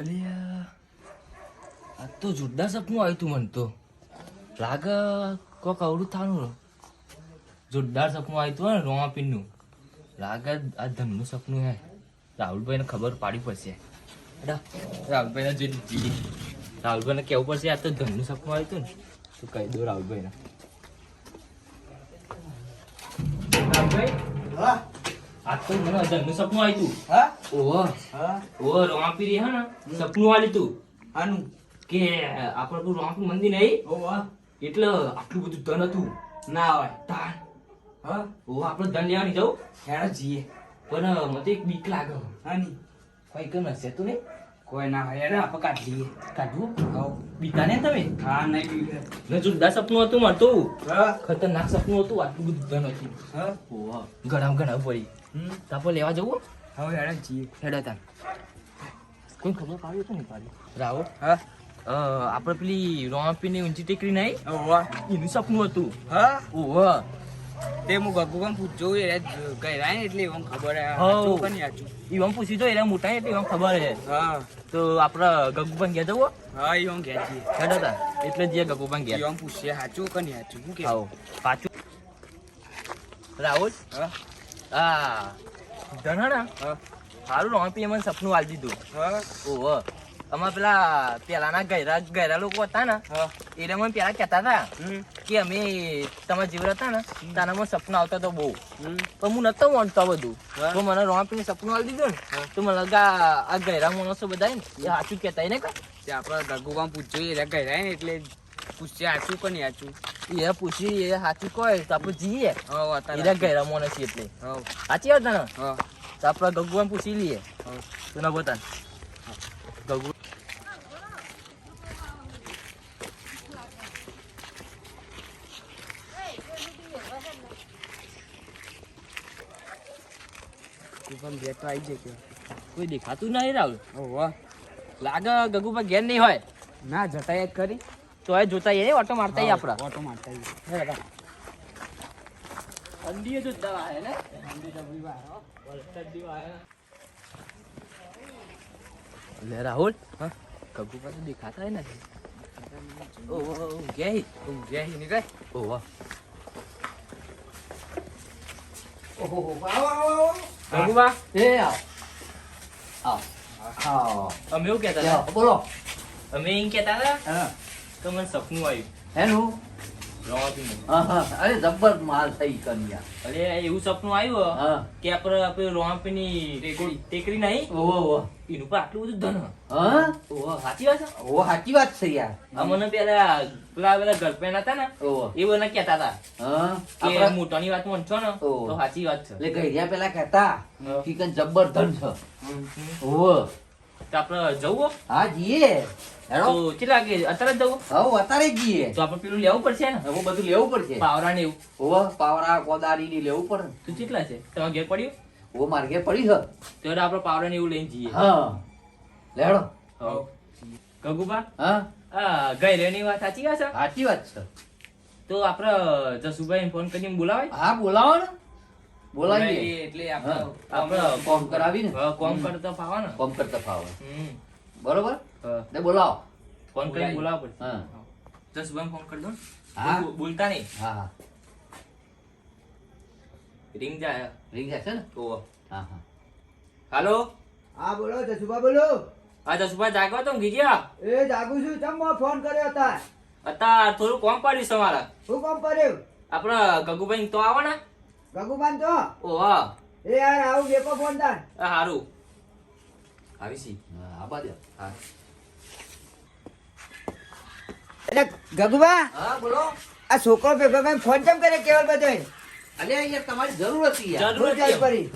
અલ્યા, આ તો જોરદાર સપનું આવ્યું તું મને તો. લાગે કોક અવડું થાનું જોરદાર સપનું આવ્યું તું ને, રોમાપીનનું. લાગે આ ધનનું સપનું હે. રાહુલભાઈને ખબર પાડી પડશે. રાહુલભાઈને જઈએ રાહુલભાઈને કહેવું પડશે? આ તો ધનનું સપનું આવ્યું તું ને. તો કહી દો રાહુલભાઈને. રાહુલભાઈ આ તો મને ધનનું સપનું આવ્યું તું હા ઓહો હા ઓહો રોમાપીરી હે સપનું આવ્યું તું આનું કે આપણે પેલું રોમાપીર મંદિર નહીં ઓ વાહ એટલે આટલું બધું ધન હતું ના હોય. તાણ હા ઓહ આપણે ધન લેવાની જાઉં હેડા જીએ પણ મને એક બીક લાગે હાની કોઈ કઈ હશે તું નહીં કોઈ ના હોય હેડા આપણે કાઢ લઈએ કાઢવું હા બીતા ને તમે હા નહીં ને જોરદાર સપનું હતું મારતું ખતરનાક સપનું હતું આટલું બધું ધન હતું હા ઓહો ઘણા ઘણા પડી હમ તાપો લેવા જવું હવે હેડે જી હેડો તાર. કોઈ ખબર પાડી તો નહીં પાડી. રાહુલ હા? આપણે પેલી રોમાપીરની ઊંચી ટેકરી નહીં ઓ એનું સપનું હતું. હા? ઓહો. તે હું ગગુગામ પૂછજો એ ગયરા ને એટલે એમ ખબર હે. સાચું પૂછી તો એને મોટા એટલે એમ ખબર છે હા. તો આપણે ગગુભાઈ ગયા જવું હા? એમ ગયા છીએ. હેડો તા એટલે જે ગગુભાઈ ગયા. એમ પૂછીએ સાચું કે નહીં સાચું હું કે? આવો પાછું. રાહુલ હા? હા. સારું રોમપી મને સપનું આલી દીધું. હા. ઓહો. અમાર પેલા પેલાના ગયરા ગયરા લોકો હતા ને એને મને પેલા કહેતા હતા કે અમે તમારા જીવર હતા ને મને સપનું આવતા તો બહુ. પણ હું નતો માનતો બધું. તો મને રોમપીને સપનું આલી દીધું ને તો મને લગા આ ગયરા માણસો બધા ને એ સાચું કહેતા ને કા? આપણે ગગુગામ પૂછજો એ ગયરા ને એટલે પૂછીએ સાચું કે નહીં સાચું એ પૂછી એ સાચું કોઈ તો આપણે જઈએ. હા અત્યારે એરા ગયરા એટલે સાચી વાત ને? તો આપણે ગગુવાને પૂછી લઈએ. તું ના બતા ગગુ. બે તો આવી જાય કોઈ દેખાતું નહીં રાહુલ? કે લાગે ગગુપા ઘેર નહીં હોય? ના જતા એક કરી. તો એ જોતા એ ઓટો મારતા આપડા ઓટો મારતા આવીએ. અંડીએ જો દવા હે ને? લે રાહુલ. હા? ગગુપા તો દેખાતા હે નથી ઓ ઓ તું ગયા હી નીકળ. વાહ ઓહો એ આવ. આવ. આવ અમે એવું કહેતા હતા. બોલો. અમે એમ કહેતા હતા હા. તો મને સપનું આવ્યું. હેનું અરે જબ્બર માલ થઈ કન્યા. અરે એવું સપનું આવ્યું કે આપણે આપણે રોમાપીની ટેકરી. ટેકરી નહીં? ઓહો એનું પર આટલું બધું ધન. હા? ઓહો સાચી વાત છે? ઓહો સાચી વાત છે યાર. મને પેલા પેલા પેલા ગર્લફ્રેન્ડ હતા ને એ બધા કહેતા હતા હા? મોટાની વાત માનશો ને તો સાચી વાત છે. એટલે ગઈયા પેલા કહેતા હા. કે જબ્બર ધન છે. ઓહો. તો આપણે જવું હા? જીએ તો કેટલા વાગે? અત્યારે જ જવું? હવે અત્યારે જ તો આપણે પેલું લેવું પડશે ને? હવે બધું લેવું પડશે. પાવરા ને એવું. ઓહો પાવરા કોદાળી ની લેવું પડે. તો કેટલા છે? તમારે ઘેર પડ્યું? ઓહો ઘેર પડી છે. તો આપણે પાવરા ને એવું લઈને જઈએ. હા. લેડો હવ. ગગુબા? હા? આ ગઈ રેની વાત સાચી વાત છે? સાચી વાત છે. તો આપણે જસુભાઈ ફોન કરીને બોલાવે હા બોલાવો ને. બોલાવીએ એટલે આપણે કોમ કરાવી ને કોમ કરતા ફાવા ને કોમ કરતા ફાવે બરોબર? ને બોલાવો. ફોન કરી બોલાવો પડે હા. જસુભાઈ ફોન કરી દો હા. બોલતા નહીં. હા હા. રિંગ જાય. રિંગ જશે ને? તો હા હા. હાલો? હા બોલો જસુભા બોલો. આ જસુભા જાગવા તો ગયા? એ જાગુ છું. તમ ફોન કર્યો હતા અત્યારે થોડું કોમ પાડ્યું છે તમારા શું કોમ પાડ્યું? આપણા ગગુભાઈ તો આવો ને. ગગુબાન તો? ઓહો એ યાર આવું બેકો ફોન તાર. આ હારું. આવી સી. હા, આબા દે હા. એટલે ગગુબા હા બોલો. આ છોકરો ભેગો કઈ ફોન કેમ કરે કેવલ બધે? અરે યાર તમારી જરૂર હતી યાર. જરૂર હતી. પડી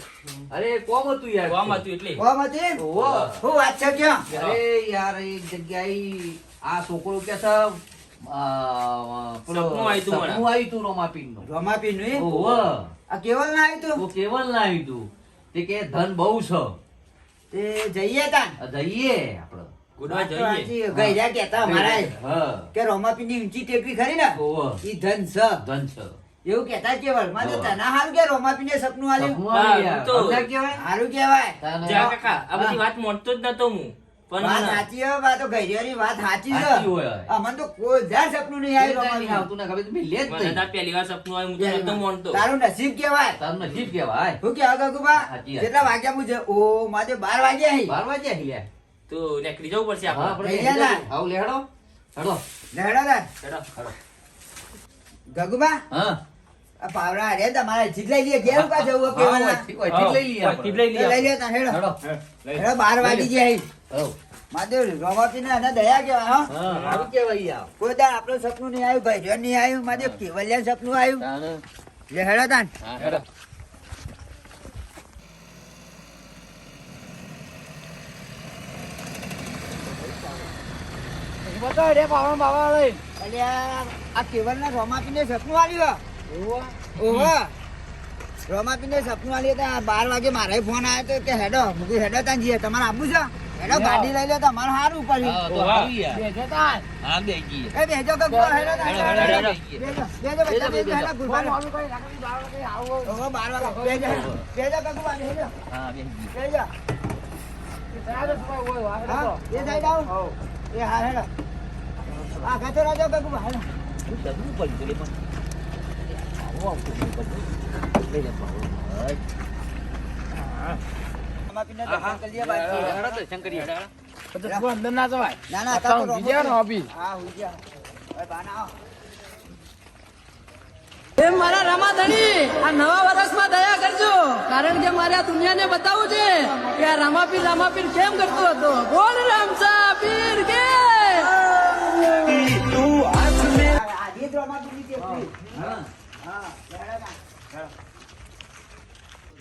અરે કોમ હતું યાર. કોમ હતું એટલે. કોમ હતી? ઓ હું વાત છે ક્યાં? અરે યાર એક જગ્યાએ આ છોકરો કે છે? રોમાપી નું ધન બહુ છે. જઈએ જઈએ. ગઈરા અમારા કે રોમાપી ઊંચી ટેકરી ખરી ને. ઈ ધન છે. ધન છે. એવું કેતા કેવલમાં તો હા. તને હારું કે રોમાપી ને સપનું આલ્યું. તો- સમજ્યા હારું કેવાય કાકા આ બધી વાત મોટતો જ નતો હું. પણ વાત સાચી હે, વાત તો ગઈઢિયાની વાત સાચી છે અમને તો કોઈ જાર સપનું નહીં આવ્યું નહીં આવતું ને ખબર તમે લે મને તો પહેલી વાર સપનું આવ્યું હું તો નતો તારું નસીબ કેવાય તારું નસીબ કહેવાય. હું કેવા ગગુબા સાચી કેટલા વાગ્યા પૂછે ઓ માજે બાર વાગ્યા હી. બાર વાગ્યા હી. તો નીકળી જવું પડશે આપણે. આવું. હેડો. લેડો હેડો. ગગુબા હા. આ પાવડા અરે તમારે જીત લઈ લઈએ કા જવું કેવાના. ઓયથી- ઓયથી જ લઈ લઈએ હા, લઈએ લઈ લે તાર હેડો. હેડો. હેડો બાર વાગી હઉ. માધવ રોમાપીને અને દયા કેવા હા? સારું યાર. કોઈ દાડ આપણું સપનું નહીં આવ્યું ભાઈ નહીં આવ્યું મારે કેવલિયા સપનું આવ્યું. લે હેડો તાન પાવડા હેડો. અલ્યા આ કેવલના રોમાપીને સપનું આવ્યું ઓહો. રોમાપીને સપનું આવ્યું તો બાર વાગે મારે ફોન આવ્યો તો કે હેડો મૂકી હેડો ત્યાં જઈએ તમારે આપું છે? હેડો ગાડી લઈ લો તમારે સારું પડ્યું હા, તો સારું યાર. બેસો તાન હા, બે ગઈએ. એ કે ગો હેડો હેડો, બેસો બેસો બેસો હેડો ગુરબાન ઓહો બાર વાગે. બેસો બેસો કે ગુરબાન હેડો હા, બે ગઈએ. બેસો હા એ સાઈડ આવો. એ હા હેડો. આ ખાતો રાજો કે હેડો. શું કરવું પડ્યું લે પણ? આવો આવતું નહીં બધું. લઈ લે પાવડો. હા. રોમાપીને દર્શન કરી લઈએ બાકી હેડો દર્શન કરીએ. ના ના તા તો રોમાપી હા હુઈ ગયા ઓય બાના એ મારા રમાધણી આ નવા વર્ષમાં દયા કરજો કારણ કે મારે આ દુનિયાને બતાવવું છે કે આ રામાપીર રામાપીર કેમ કરતો હતો બોલ રામસા પીર કે તું જ મે હા હેડો તાન.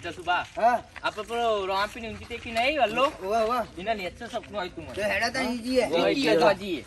જસુબા હા? આપણે પેલો રોમાપીની ઊંચી ટેકી નહીં હલ્લો? એના નેચર સપનું આવ્યું તું તો મને હેડો. તો તો. જઈએ.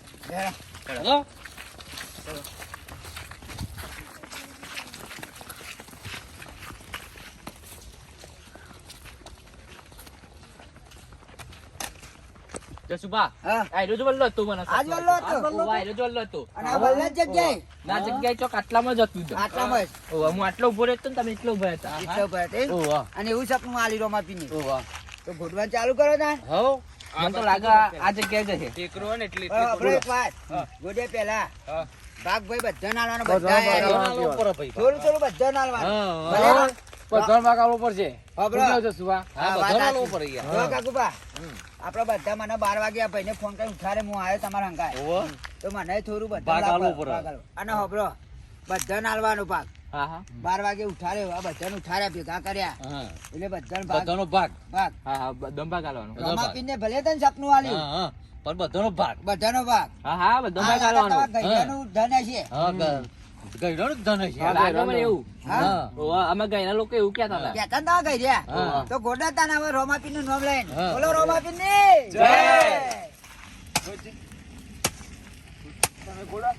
જસુબા આયરો જ વલ્લો હતો મને. આજ વલ્લો હતો? ઓવા, આયરો જ વલ્લો હતો. અને આ વલ્લા જગ્યાએ? ના જગ્યાએ ચોક આટલામાં જ હતું. આટલામાં જ. ઓહ હું આટલો ઊભો રહેતો ને તમે એટલો ઊભા હતા એટલો ઊભા હતા. અને એવું સપનું આલી રોમાપીની ઓહ તો ભોટવાન ચાલુ કરો ને હો મને તો લાગે આ જગ્યાએ જશે ટેકરો ને એટલે આપણે એક વાત. ગોડે પહેલા. ભાગભાઈ બધા નાલવાનો બધા ઉપર ભાઈ. થોડું થોડું બધા નાલવાનું. આપડે બધા મને બાર વાગ્યા ભાઈને ફોન કરી ઉઠાડે હું આવ્યો તમારા હંગાય તો મને થોડું બધા ભાગ આલવો લાપ- પડે. ભાગ આલવો. અને હોભળો બધા નાલવાનો ભાગ. હા હા. બાર વાગે ઉઠાડ્યો બધાને ઉઠાડ્યા ભેગા કર્યા. એટલે બધાનો ભાગ. બધાનો ભાગ. ભાગ. હા હા દંભા ગાલવાનો ભાગ. ભલે તને સપનું આલ્યું. પણ બધાનો ભાગ. બધાનો ભાગ. હા હા બધાનો ભાગ ગાલવાનો ધન છે. લોકો એવું કહેતા હતા. તો ગોડા.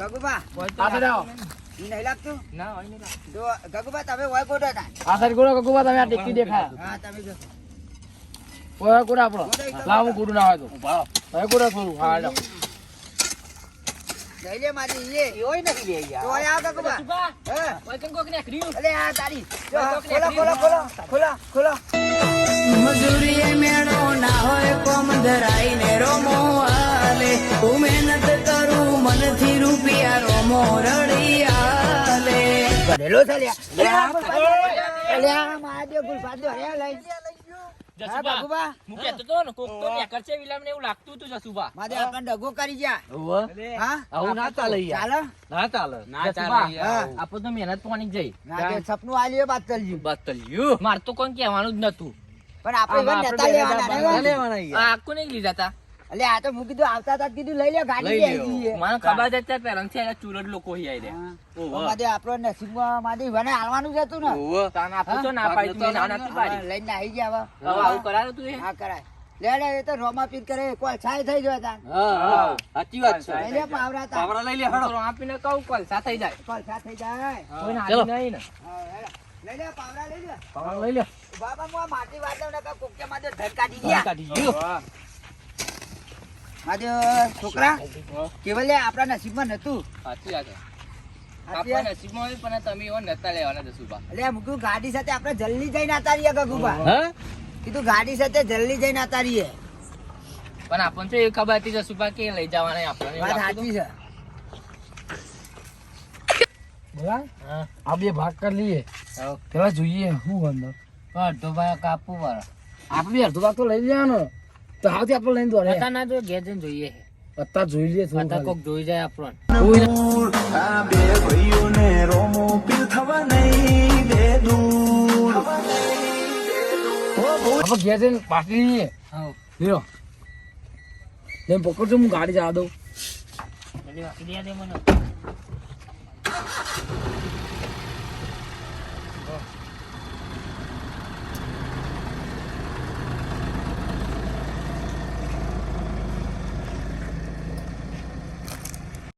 ગગુબા ગગુબા તમે આ ગોડા તાન હા તમે જો. ઓય કોડા આપણો ગોડા તો લાવ હું કુડું ના હોય તો. ઊભા હવે કોડા થોડું હા. લઈ લે મારી ઈએ. ઓય નથી લે યાર. તો આ ગગુબા હે? ઓય, કોક નીકળ્યું. અલે આ તારી. જો ખોલા ખોલા ખોલા ખોલા ખોલો. મજૂરી મેળો ના હોય કોમ ધરાઈને રોમો આલે હું મહેનત કરું મનથી રૂપિયા રોમો રડી આલે ભરેલો છે લ્યા. આ મહાદેવ ગુલફાદ હે લઈ. જસુબા, હું કહેતો તો ને, કોક તો નીકળશે વિલામને એવું લાગતું હતું જસુબા. મહાદેવ આપણને ડગો કરી જા. હા? આવું ના ચાલે યાર. ના ચાલે. ના ચાલે યાર. આપણે તો મહેનત પાણી જઈ. ના કે સપનું આલ્યું એ બાત બતલ્યું. મારે તો કોઈ કહેવાનું જ નતું પણ આપણે નેતા લેવાના લેવાના. આખું નહીં લીધા તા? એટલે આ તો મૂકી દો આવતા હતા કીધું લઈ લે ગાડી લઈ. જઈએ મને ખબર જ છે પેરણથી આયા ચૂરડ લોકો હી આઈ રે ઓવા. માદે આપણો નસીબમાં માદે વને આલવાનું જ હતું ને. ઓવા. તાન આપો તો ના પાડી તું, ના નથી પાડી. લઈને આવી ગયા હવે. હવે આવું કરાયું તું હા કરાય. લે લે એ તો રોમા પીર કરે કોલ છાય થઈ જાય તાન. હા, હા. સાચી વાત છે. લઈ લે પાવરા તા પાવરા લઈ લે હડો. તો આપીને કહું કોલસા થઈ જાય. કોલ છા થઈ જાય. કોઈ. નાની નહીં ને. લઈ લે પાવરા લઈ લે. પાવરા લઈ લે. બાબા મો માટી વાળો ને કોકે માદે ધર કાઢી ગયા કાઢી ગયો. માદે છોકરા કેવલે આપણા નસીબમાં નતું સાચી વાત. આપણા નસીબમાં હોય પણ તમે એવા નતા લેવાના જસુભા. એટલે મૂકું ગાડી સાથે આપણે જલ્દી જઈને આતા રહીએ ગગુભા. હા? કીધું ગાડી સાથે જલ્દી જઈને આતા રહીએ પણ આપણને તો એ ખબર હતી જસુભા કે લઈ જવાના આપણને. વાત સાચી છે. બોલા આ બે ભાગ કરી લઈએ. પેલા જોઈએ શું અંદર. અડધો ભાગ કાપવું પડે આપણે અડધો ભાગ તો લઈ લેવાનો તો હાથી આપણે લઈને દોડે. અત્યારે ના જોઈએ ઘેર જઈને જોઈએ અત્તા જોઈ લઈએ અત્યારે કોક જોઈ જાય આપણને રોમો પીર થવા નહીં બે દૂર આપણે ઘેર જઈને પાટી લઈએ. લ્યો. જેમ પકડજો હું ગાડી જવા દઉં. મને.